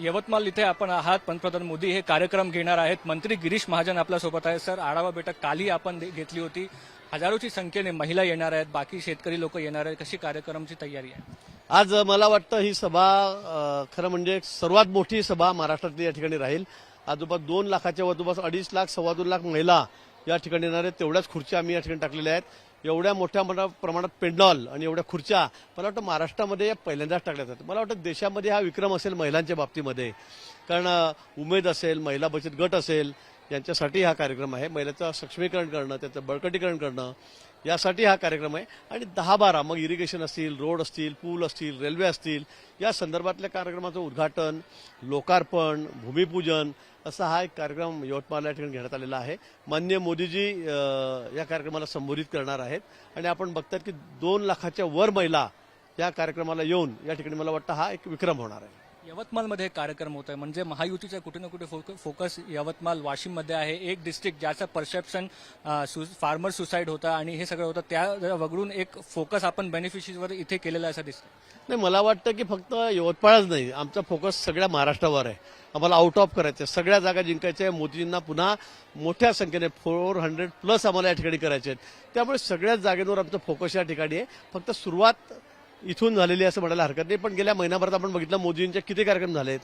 यवतमाळ इथे आपण आहात. पंतप्रधान मोदी हे कार्यक्रम घेणार आहेत. मंत्री गिरीश महाजन आपल्यासोबत आहे सर आढावा बैठक काली आपण घेतली होती. हजारोची संख्येने महिला येणार आहेत. बाकी शेतकरी लोक येणार आहेत. कशी कार्यक्रमाची तयारी आहे? आज मला वाटतं ही सभा खरं म्हणजे एक सर्वात मोठी सभा महाराष्ट्रातली या ठिकाणी राहील. आजोबा दोन लाखाच्या वर अडीच लाख सव्वा दोन लाख महिला या ठिकाणी येणार आहेत. तेवढ्याच खुर्च्या आम्ही या ठिकाणी टाकलेल्या आहेत. एवढ्या मोठ्या मोठ्या प्रमाणात पेंडॉल आणि एवढ्या खुर्च्या मला वाटतं महाराष्ट्रामध्ये पहिल्यांदाच टाकल्या जातात. मला वाटतं देशामध्ये हा विक्रम असेल महिलांच्या बाबतीमध्ये. कारण उमेद असेल महिला बचत गट असेल यांच्यासाठी हा कार्यक्रम आहे. महिलाचं सक्षमीकरण करणं त्याचं बळकटीकरण करणं यासाठी हा कार्यक्रम आहे. आणि दहा बारा मग इरिगेशन असतील रोड असतील पूल असतील रेल्वे असतील या संदर्भातल्या कार्यक्रमाचं उद्घाटन लोकार्पण भूमिपूजन असा हा एक कार्यक्रम यवतमाळ या ठिकाणी घेण्यात आलेला आहे. मान्य मोदीजी या कार्यक्रमाला संबोधित करणार आहेत. आणि आपण बघतात की दोन लाखाच्या वर महिला या कार्यक्रमाला येऊन या ठिकाणी मला वाटतं हा एक विक्रम होणार आहे. यवतमाळमध्ये कार्यक्रम होत आहे म्हणजे महायुतीचा कुठे ना कुठे फोक- फोकस यवतमाळ वाशिममध्ये आहे. एक डिस्ट्रिक्ट ज्याचं परसेप्शन फार्मर सुसाईड होता आणि हे सगळं होतं. त्या वगळून एक फोकस आपण बेनिफिशरीवर इथे केलेला आहे असं दिसतं नाही मला वाटतं की फक्त यवतमाळच नाही. आमचा फोकस सगळ्या महाराष्ट्रावर आहे. आम्हाला आउट ऑफ करायचं आहे सगळ्या जागा जिंकायच्या आहे. मोदीजींना पुन्हा मोठ्या संख्येने फोर हंड्रेड प्लस आम्हाला या ठिकाणी करायचे आहेत. त्यामुळे सगळ्याच जागेवर आमचं फोकस या ठिकाणी आहे. फक्त सुरुवात इथून झालेली असं म्हणायला हरकत नाही. पण गेल्या महिनाभरात आपण बघितलं मोदींचे किती कार्यक्रम झालेत.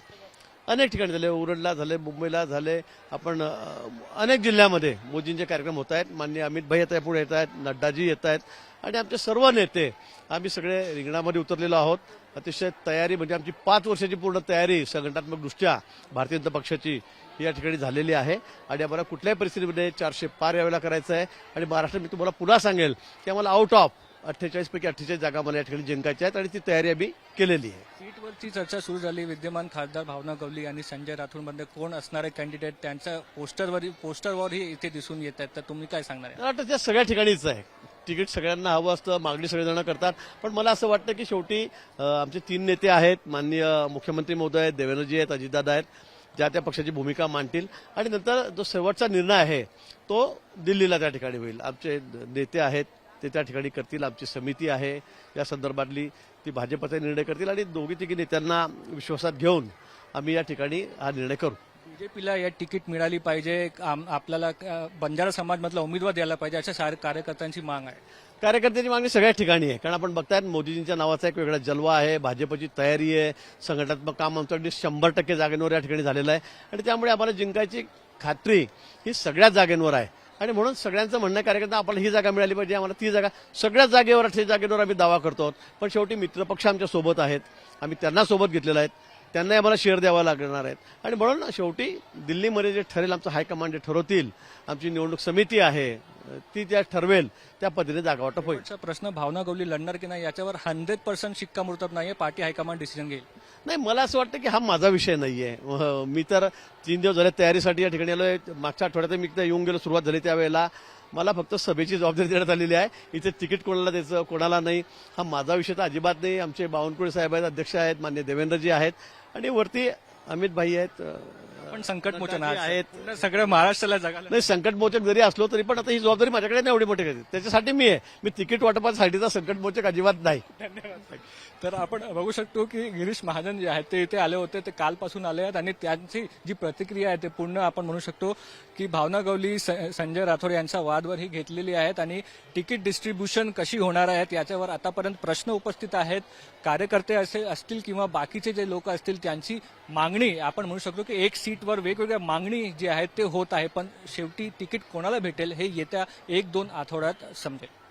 अनेक ठिकाणी झाले. उरणला झाले मुंबईला झाले. आपण अनेक जिल्ह्यामध्ये मोदींचे कार्यक्रम होत आहेत. मान्य अमित भाई येत आहे पुढे येत आहेत नड्डाजी येत आहेत. आणि आमचे सर्व नेते आम्ही सगळे रिंगणामध्ये उतरलेलो आहोत. अतिशय तयारी म्हणजे आमची पाच वर्षाची पूर्ण तयारी संघटनात्मक दृष्ट्या भारतीय जनता पक्षाची या ठिकाणी झालेली आहे. आणि आम्हाला कुठल्याही परिस्थितीमध्ये चारशे पार यावेळेला करायचं आहे. आणि महाराष्ट्र मी तुम्हाला पुन्हा सांगेल की आम्हाला आउट ऑफ अठ्ठेचाळीस पैकी अठ्ठेचाळीस जागा मला या ठिकाणी जिंकायच्या आहेत आणि ती तयारी आम्ही केलेली आहे. सीटवरची चर्चा सुरू झाली. विद्यमान खासदार भावना गवली आणि संजय राठोडमध्ये कोण असणारे कॅन्डिडेट त्यांच्या पोस्टरवर पोस्टरवरही इथे दिसून येत आहेत. तर तुम्ही काय सांगणार मला वाटतं त्या सगळ्या ठिकाणीच आहे. तिकीट सगळ्यांना हवं असतं मागणी सगळेजण करतात. पण मला असं वाटतं की शेवटी आमचे तीन नेते आहेत. माननीय मुख्यमंत्री महोदय आहेत देवेंद्रजी आहेत अजितदादा आहेत ज्या त्या पक्षाची भूमिका मांडतील. आणि नंतर जो शेवटचा निर्णय आहे तो दिल्लीला त्या ठिकाणी होईल. आमचे नेते आहेत ते त्या ठिकाणी करतील. आमची समिती आहे. या संदर्भातली ती भाजपचा निर्णय करतील आणि दोघी तिघी नेत्यांना विश्वासात घेऊन आम्ही या ठिकाणी हा निर्णय करू. बीजेपीला या तिकीट मिळाली पाहिजे. आपल्याला बंजारा समाजमधला उमेदवार द्यायला पाहिजे अशा सारे कार्यकर्त्यांची माग आहे. कार्यकर्त्यांची मागणी सगळ्या ठिकाणी आहे. कारण आपण बघतायत मोदीजींच्या नावाचा एक वेगळा जलवा आहे. भाजपची तयारी आहे. संघटनात्मक काम आमचं अगदी शंभर टक्के जागेंवर या ठिकाणी झालेलं आहे. आणि त्यामुळे आम्हाला जिंकायची खात्री ही सगळ्याच जागेंवर आहे. आणि म्हणून सगळ्यांचं म्हणणं कार्यकर्ता आपल्याला ही जागा मिळाली पाहिजे आम्हाला ती जागा सगळ्याच जागेवर अठ्ठेचाळीस जागेवर आम्ही दावा करतो आहोत. पण शेवटी मित्रपक्ष आमच्यासोबत आहेत. आम्ही त्यांना सोबत घेतलेला आहेत. त्यांनाही आम्हाला शेअर द्यावा लागणार आहेत. आणि म्हणून शेवटी दिल्लीमध्ये जे ठरेल आमचं हायकमांड जे ठरवतील आमची निवडणूक समिती आहे ती त्या ठरवेल त्या पद्धतीने जागा वाटप होईल. प्रश्न भावना गवली लढणार की नाही याच्यावर हंड्रेड पर्सेंट शिक्कामोर्तब नाहीये पार्टी हायकमांड डिसिजन घेईल. नाही मला असं वाटतं की हा माझा विषय नाहीये. अह, मी तर तीन दिवस झाले तयारीसाठी या ठिकाणी आलोय. मागच्या आठवड्यात मी इकडे येऊन गेलो सुरुवात झाली त्यावेळेला. मला फक्त सभेची जबाबदारी देण्यात आलेली आहे. इथे तिकीट कोणाला द्यायचं कोणाला नाही. हा माझा विषय तर अजिबात नाही. आमचे बावनकुळे साहेब आहेत अध्यक्ष आहेत मान्य देवेंद्रजी आहेत. आणि वरती अमित भाई आहेत. पण संकट मोचन नड्डाजी आहेत. सगळं महाराष्ट्राला जगाला. नाही संकटमोचक जरी असलो तरी पण आता ही जबाबदारी माझ्याकडे नाही एवढी मोठी त्याच्यासाठी मी आहे. मी तिकीट वाटपासाठीचा संकटमोचक अजिबात नाही. धन्यवाद. तर आपण बघू शकतो की गिरीश महाजन जे आहेत ते इथे आले होते ते कालपासून आले आहेत आणि त्यांची जी प्रतिक्रिया आहे ते पूर्ण आपण म्हणू शकतो की भावना गवली संजय राठोड यांचा वादवर ही घेतलेली आहेत आणि तिकीट डिस्ट्रीब्युशन कशी होणार आहेत याच्यावर आतापर्यंत प्रश्न उपस्थित आहेत. कार्यकर्ते असे असतील किंवा बाकीचे जे लोक असतील त्यांची मागणी आपण म्हणू शकतो की एक तिकीटवर वेगवेगळ्या मागणी जी आहेत ते होत आहे पण शेवटी तिकीट कोणाला भेटेल हे येत्या एक दोन आठवड्यात समजेल.